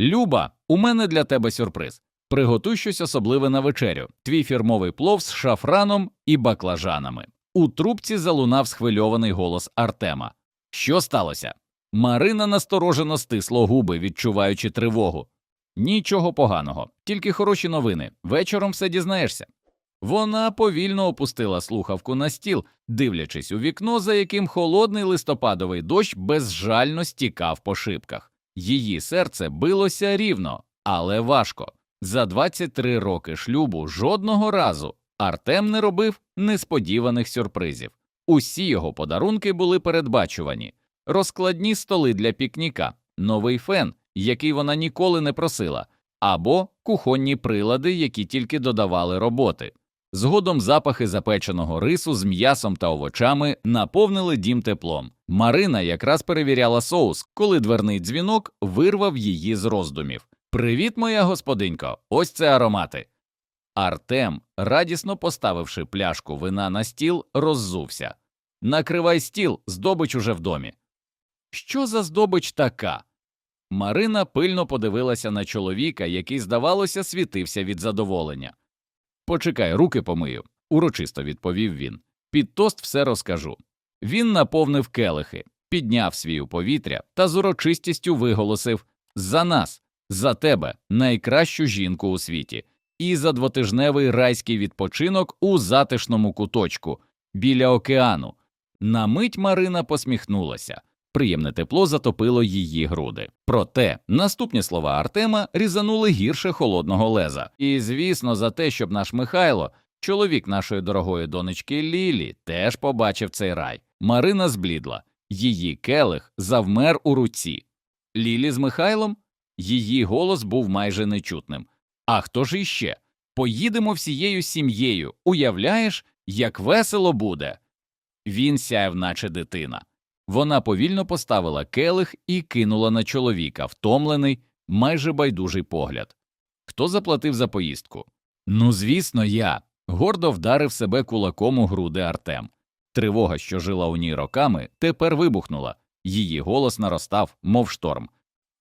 Люба, у мене для тебе сюрприз. Приготуй щось особливе на вечерю. Твій фірмовий плов з шафраном і баклажанами. У трубці залунав схвильований голос Артема. Що сталося? Марина насторожено стисло губи, відчуваючи тривогу. Нічого поганого, тільки хороші новини. Вечором все дізнаєшся. Вона повільно опустила слухавку на стіл, дивлячись у вікно, за яким холодний листопадовий дощ безжально стікав по шибках. Її серце билося рівно, але важко. За 23 роки шлюбу жодного разу Артем не робив несподіваних сюрпризів. Усі його подарунки були передбачувані розкладні столи для пікніка, новий фен, який вона ніколи не просила, або кухонні прилади, які тільки додавали роботи. Згодом запахи запеченого рису з м'ясом та овочами наповнили дім теплом. Марина якраз перевіряла соус, коли дверний дзвінок вирвав її з роздумів. Привіт, моя господинько, ось це аромати. Артем, радісно поставивши пляшку вина на стіл, роззувся. Накривай стіл, здобич уже в домі. Що за здобич така? Марина пильно подивилася на чоловіка, який, здавалося, світився від задоволення. Почекай, руки помию, урочисто відповів він. Під тост все розкажу. Він наповнив келихи, підняв свій у повітря та з урочистістю виголосив За нас, за тебе, найкращу жінку у світі, і за двотижневий райський відпочинок у затишному куточку біля океану. На мить Марина посміхнулася. Приємне тепло затопило її груди. Проте наступні слова Артема різанули гірше холодного леза. І, звісно, за те, щоб наш Михайло, чоловік нашої дорогої донечки Лілі, теж побачив цей рай. Марина зблідла, її келих завмер у руці. Лілі з Михайлом? Її голос був майже нечутним. А хто ж іще? Поїдемо всією сім'єю. Уявляєш, як весело буде. Він сяяв, наче дитина. Вона повільно поставила келих і кинула на чоловіка втомлений, майже байдужий погляд. Хто заплатив за поїздку? Ну, звісно, я. Гордо вдарив себе кулаком у груди Артем. Тривога, що жила у ній роками, тепер вибухнула. Її голос наростав, мов шторм.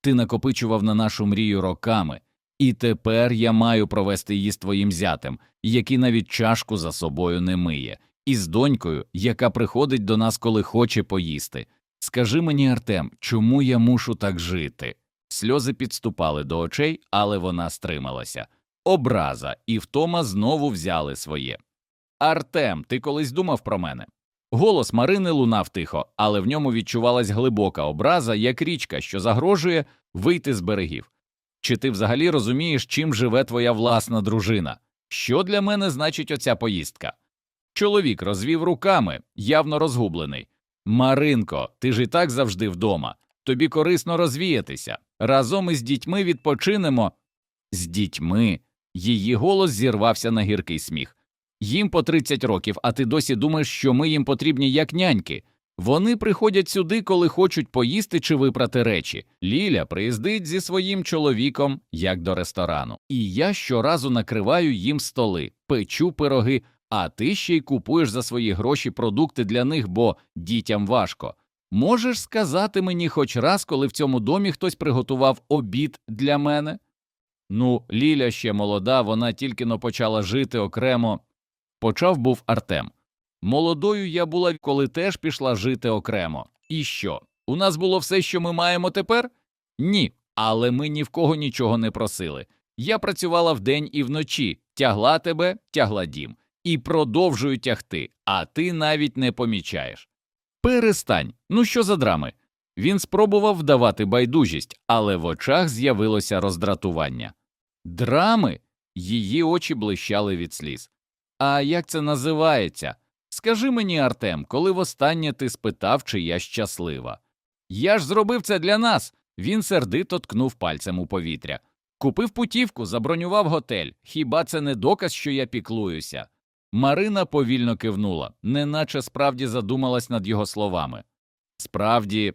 Ти накопичував на нашу мрію роками, і тепер я маю провести її з твоїм зятем, який навіть чашку за собою не миє і з донькою, яка приходить до нас, коли хоче поїсти. Скажи мені, Артем, чому я мушу так жити? Сльози підступали до очей, але вона стрималася. Образа і втома знову взяли своє. Артем, ти колись думав про мене? Голос Марини лунав тихо, але в ньому відчувалась глибока образа, як річка, що загрожує вийти з берегів. Чи ти взагалі розумієш, чим живе твоя власна дружина? Що для мене значить оця поїздка? Чоловік розвів руками, явно розгублений. Маринко, ти ж і так завжди вдома. Тобі корисно розвіятися. Разом із дітьми відпочинемо. З дітьми. Її голос зірвався на гіркий сміх. Їм по 30 років, а ти досі думаєш, що ми їм потрібні як няньки. Вони приходять сюди, коли хочуть поїсти чи випрати речі. Ліля приїздить зі своїм чоловіком, як до ресторану. І я щоразу накриваю їм столи, печу пироги а ти ще й купуєш за свої гроші продукти для них, бо дітям важко. Можеш сказати мені хоч раз, коли в цьому домі хтось приготував обід для мене? Ну, Ліля ще молода, вона тільки но почала жити окремо. Почав був Артем. Молодою я була, коли теж пішла жити окремо. І що? У нас було все, що ми маємо тепер? Ні, але ми ні в кого нічого не просили. Я працювала вдень і вночі, тягла тебе, тягла дім і продовжую тягти, а ти навіть не помічаєш. Перестань, ну що за драми? Він спробував вдавати байдужість, але в очах з'явилося роздратування. Драми? Її очі блищали від сліз. А як це називається? Скажи мені, Артем, коли востаннє ти спитав, чи я щаслива. Я ж зробив це для нас. Він сердито ткнув пальцем у повітря. Купив путівку, забронював готель. Хіба це не доказ, що я піклуюся? Марина повільно кивнула, неначе справді задумалась над його словами. Справді,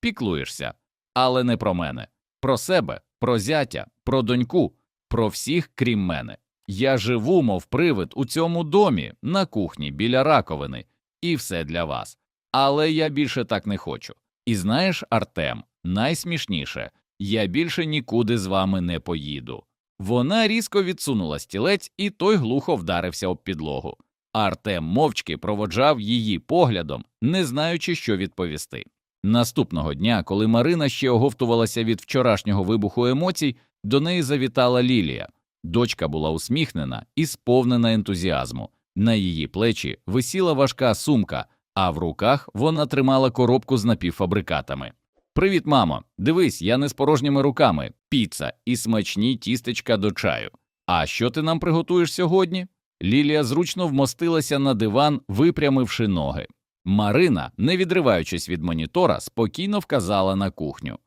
піклуєшся, але не про мене, про себе, про зятя, про доньку, про всіх, крім мене. Я живу, мов привид, у цьому домі, на кухні, біля раковини, і все для вас. Але я більше так не хочу. І знаєш, Артем, найсмішніше Я більше нікуди з вами не поїду. Вона різко відсунула стілець, і той глухо вдарився об підлогу. Артем мовчки проводжав її поглядом, не знаючи, що відповісти. Наступного дня, коли Марина ще оговтувалася від вчорашнього вибуху емоцій, до неї завітала Лілія. Дочка була усміхнена і сповнена ентузіазму. На її плечі висіла важка сумка, а в руках вона тримала коробку з напівфабрикатами. Привіт, мамо. Дивись, я не з порожніми руками, піца і смачні тістечка до чаю. А що ти нам приготуєш сьогодні? Лілія зручно вмостилася на диван, випрямивши ноги. Марина, не відриваючись від монітора, спокійно вказала на кухню.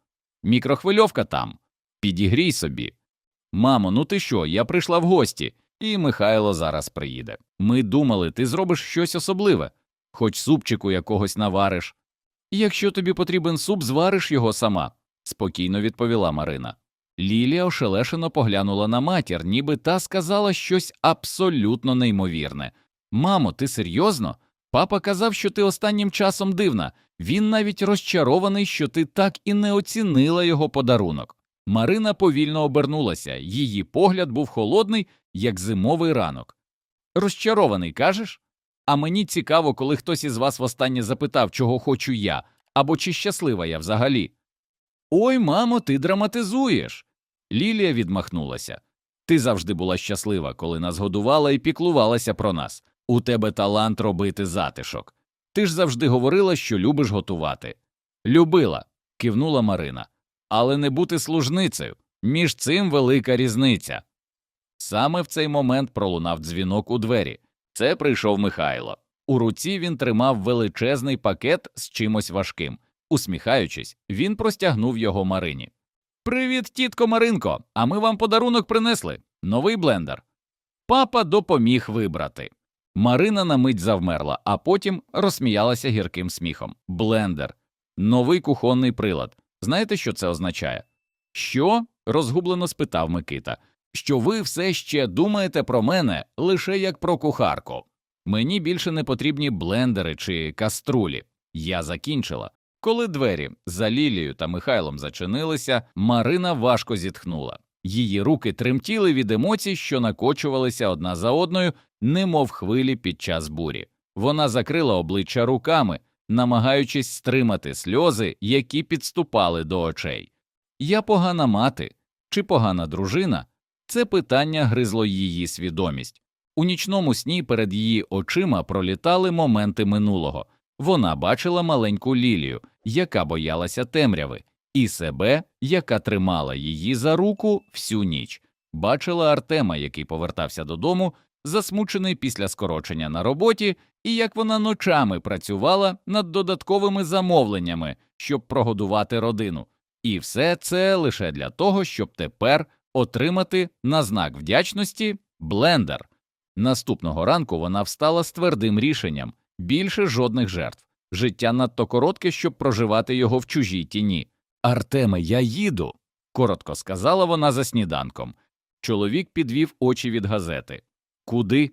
Мікрохвильовка там. Підігрій собі. Мамо, ну ти що? Я прийшла в гості, і Михайло зараз приїде. Ми думали, ти зробиш щось особливе, хоч супчику якогось навариш. Якщо тобі потрібен суп, звариш його сама, спокійно відповіла Марина. Лілія ошелешено поглянула на матір, ніби та сказала щось абсолютно неймовірне. Мамо, ти серйозно? Папа казав, що ти останнім часом дивна. Він навіть розчарований, що ти так і не оцінила його подарунок. Марина повільно обернулася, її погляд був холодний, як зимовий ранок. Розчарований, кажеш? А мені цікаво, коли хтось із вас востаннє запитав, чого хочу я, або чи щаслива я взагалі. Ой, мамо, ти драматизуєш. Лілія відмахнулася. Ти завжди була щаслива, коли нас годувала і піклувалася про нас. У тебе талант робити затишок. Ти ж завжди говорила, що любиш готувати. Любила, кивнула Марина. Але не бути служницею. Між цим велика різниця. Саме в цей момент пролунав дзвінок у двері. Це прийшов Михайло. У руці він тримав величезний пакет з чимось важким. Усміхаючись, він простягнув його Марині. Привіт, тітко Маринко! А ми вам подарунок принесли новий блендер. Папа допоміг вибрати. Марина на мить завмерла, а потім розсміялася гірким сміхом. Блендер, новий кухонний прилад. Знаєте, що це означає? Що? розгублено спитав Микита. Що ви все ще думаєте про мене лише як про кухарку. Мені більше не потрібні блендери чи каструлі. Я закінчила. Коли двері за Лілією та Михайлом зачинилися, Марина важко зітхнула. Її руки тремтіли від емоцій, що накочувалися одна за одною, немов хвилі під час бурі. Вона закрила обличчя руками, намагаючись стримати сльози, які підступали до очей. Я погана мати чи погана дружина? Це питання гризло її свідомість. У нічному сні перед її очима пролітали моменти минулого. Вона бачила маленьку Лілію, яка боялася темряви, і себе, яка тримала її за руку всю ніч. Бачила Артема, який повертався додому, засмучений після скорочення на роботі, і як вона ночами працювала над додатковими замовленнями, щоб прогодувати родину. І все це лише для того, щоб тепер отримати на знак вдячності блендер. Наступного ранку вона встала з твердим рішенням більше жодних жертв. Життя надто коротке, щоб проживати його в чужій тіні. Артеме, я їду, коротко сказала вона за сніданком. Чоловік підвів очі від газети. Куди?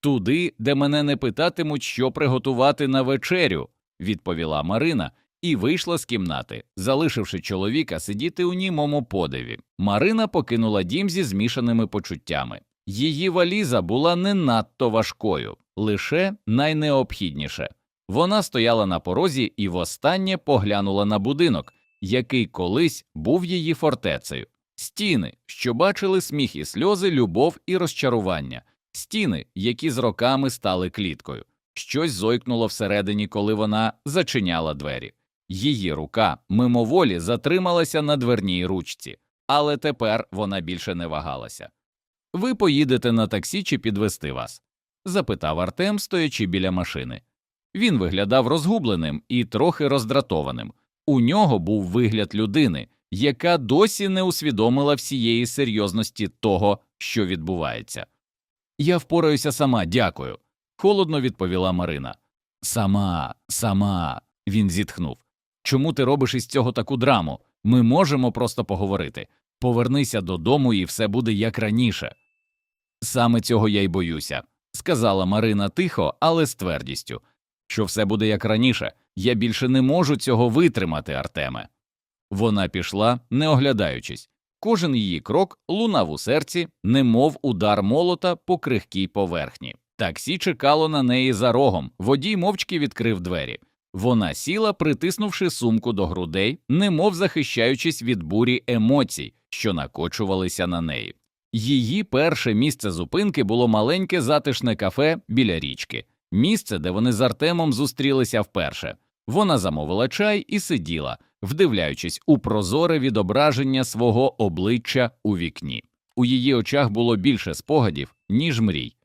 Туди, де мене не питатимуть, що приготувати на вечерю, відповіла Марина і вийшла з кімнати, залишивши чоловіка сидіти у німому подиві. Марина покинула дім зі змішаними почуттями. Її валіза була не надто важкою, лише найнеобхідніше. Вона стояла на порозі і востаннє поглянула на будинок, який колись був її фортецею. Стіни, що бачили сміх і сльози, любов і розчарування, стіни, які з роками стали кліткою. Щось зойкнуло всередині, коли вона зачиняла двері. Її рука мимоволі затрималася на дверній ручці, але тепер вона більше не вагалася. Ви поїдете на таксі чи підвести вас? запитав Артем, стоячи біля машини. Він виглядав розгубленим і трохи роздратованим. У нього був вигляд людини, яка досі не усвідомила всієї серйозності того, що відбувається. Я впораюся сама, дякую, холодно відповіла Марина. Сама, сама, він зітхнув. Чому ти робиш із цього таку драму? Ми можемо просто поговорити. Повернися додому, і все буде як раніше. Саме цього я й боюся, сказала Марина тихо, але з твердістю. Що все буде як раніше, я більше не можу цього витримати, Артеме. Вона пішла, не оглядаючись. Кожен її крок лунав у серці, немов удар молота по крихкій поверхні. Таксі чекало на неї за рогом, водій мовчки відкрив двері. Вона сіла, притиснувши сумку до грудей, немов захищаючись від бурі емоцій, що накочувалися на неї. Її перше місце зупинки було маленьке затишне кафе біля річки, місце, де вони з Артемом зустрілися вперше. Вона замовила чай і сиділа, вдивляючись у прозоре відображення свого обличчя у вікні. У її очах було більше спогадів, ніж мрій.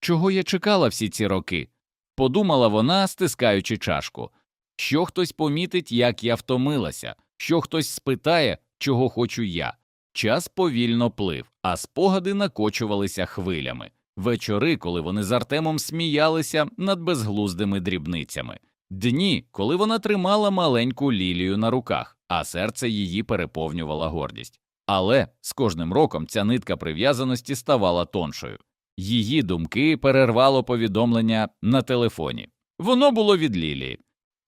Чого я чекала всі ці роки? Подумала вона, стискаючи чашку. Що хтось помітить, як я втомилася, що хтось спитає, чого хочу я. Час повільно плив, а спогади накочувалися хвилями. Вечори, коли вони з Артемом сміялися над безглуздими дрібницями, дні, коли вона тримала маленьку лілію на руках, а серце її переповнювала гордість. Але з кожним роком ця нитка прив'язаності ставала тоншою. Її думки перервало повідомлення на телефоні. Воно було від Лілії.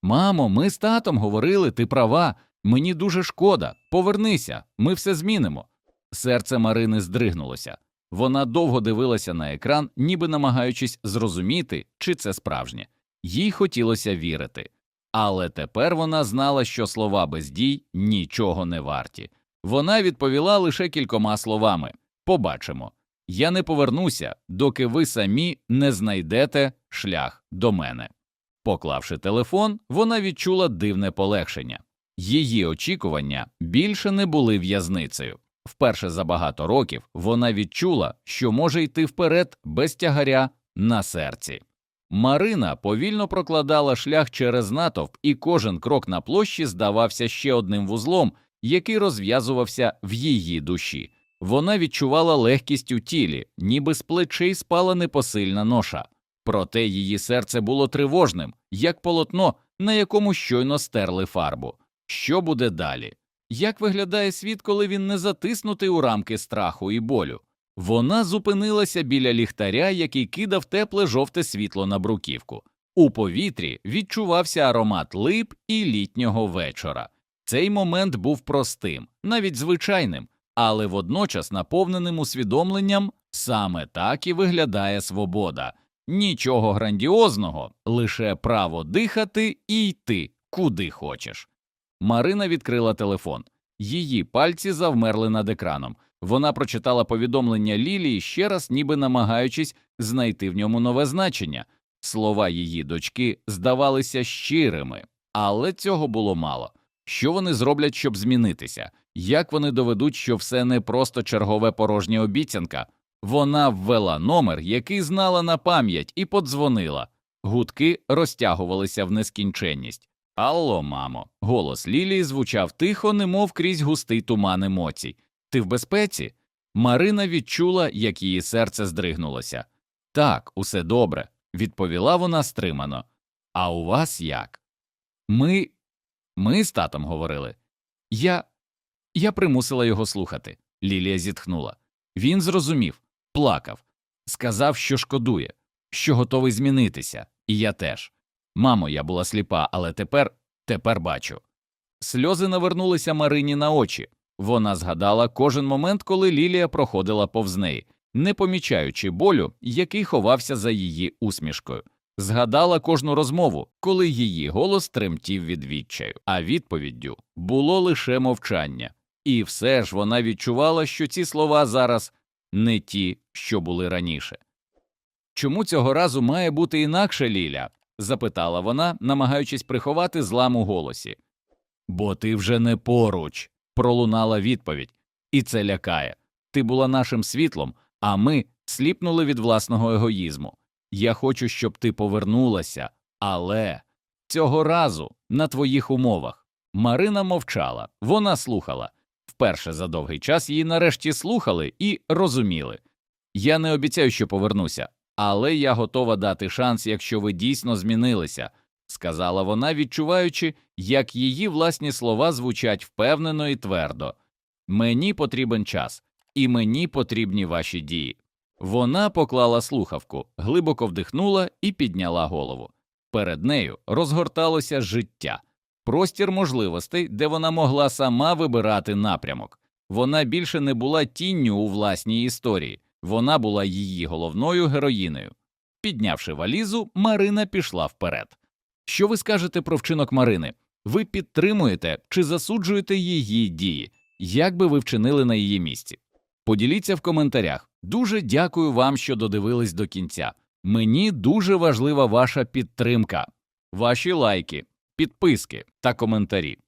Мамо, ми з татом говорили, ти права, мені дуже шкода. Повернися, ми все змінимо. Серце Марини здригнулося. Вона довго дивилася на екран, ніби намагаючись зрозуміти, чи це справжнє. Їй хотілося вірити. Але тепер вона знала, що слова без дій нічого не варті. Вона відповіла лише кількома словами побачимо. Я не повернуся, доки ви самі не знайдете шлях до мене. Поклавши телефон, вона відчула дивне полегшення. Її очікування більше не були в'язницею. Вперше за багато років вона відчула, що може йти вперед без тягаря на серці. Марина повільно прокладала шлях через натовп, і кожен крок на площі здавався ще одним вузлом, який розв'язувався в її душі. Вона відчувала легкість у тілі, ніби з плечей спала непосильна ноша. Проте її серце було тривожним, як полотно, на якому щойно стерли фарбу. Що буде далі? Як виглядає світ, коли він не затиснутий у рамки страху і болю? Вона зупинилася біля ліхтаря, який кидав тепле жовте світло на бруківку. У повітрі відчувався аромат лип і літнього вечора. Цей момент був простим, навіть звичайним, але водночас наповненим усвідомленням саме так і виглядає свобода. Нічого грандіозного, лише право дихати і йти куди хочеш. Марина відкрила телефон. Її пальці завмерли над екраном. Вона прочитала повідомлення Лілії ще раз, ніби намагаючись знайти в ньому нове значення. Слова її дочки здавалися щирими, але цього було мало. Що вони зроблять, щоб змінитися? Як вони доведуть, що все не просто чергове порожня обіцянка? Вона ввела номер, який знала на пам'ять, і подзвонила. Гудки розтягувалися в нескінченність. Алло, мамо, голос Лілії звучав тихо, немов крізь густий туман емоцій. Ти в безпеці? Марина відчула, як її серце здригнулося. Так, усе добре, відповіла вона стримано. А у вас як? Ми. Ми з татом говорили. Я. Я примусила його слухати. Лілія зітхнула. Він зрозумів, плакав, сказав, що шкодує, що готовий змінитися, і я теж. Мамо, я була сліпа, але тепер тепер бачу. Сльози навернулися Марині на очі. Вона згадала кожен момент, коли Лілія проходила повз неї, не помічаючи болю, який ховався за її усмішкою. Згадала кожну розмову, коли її голос тремтів від відчаю, а відповіддю було лише мовчання. І все ж вона відчувала, що ці слова зараз не ті, що були раніше. Чому цього разу має бути інакше, Ліля? запитала вона, намагаючись приховати злам у голосі. Бо ти вже не поруч, пролунала відповідь, і це лякає. Ти була нашим світлом, а ми сліпнули від власного егоїзму. Я хочу, щоб ти повернулася, але цього разу на твоїх умовах. Марина мовчала, вона слухала. Вперше за довгий час її нарешті слухали і розуміли. Я не обіцяю, що повернуся, але я готова дати шанс, якщо ви дійсно змінилися, сказала вона, відчуваючи, як її власні слова звучать впевнено і твердо. Мені потрібен час, і мені потрібні ваші дії. Вона поклала слухавку, глибоко вдихнула і підняла голову. Перед нею розгорталося життя. Простір можливостей, де вона могла сама вибирати напрямок. Вона більше не була тінню у власній історії, вона була її головною героїнею. Піднявши валізу, Марина пішла вперед. Що ви скажете про вчинок Марини? Ви підтримуєте чи засуджуєте її дії? Як би ви вчинили на її місці? Поділіться в коментарях. Дуже дякую вам, що додивились до кінця. Мені дуже важлива ваша підтримка, ваші лайки, підписки та коментарі.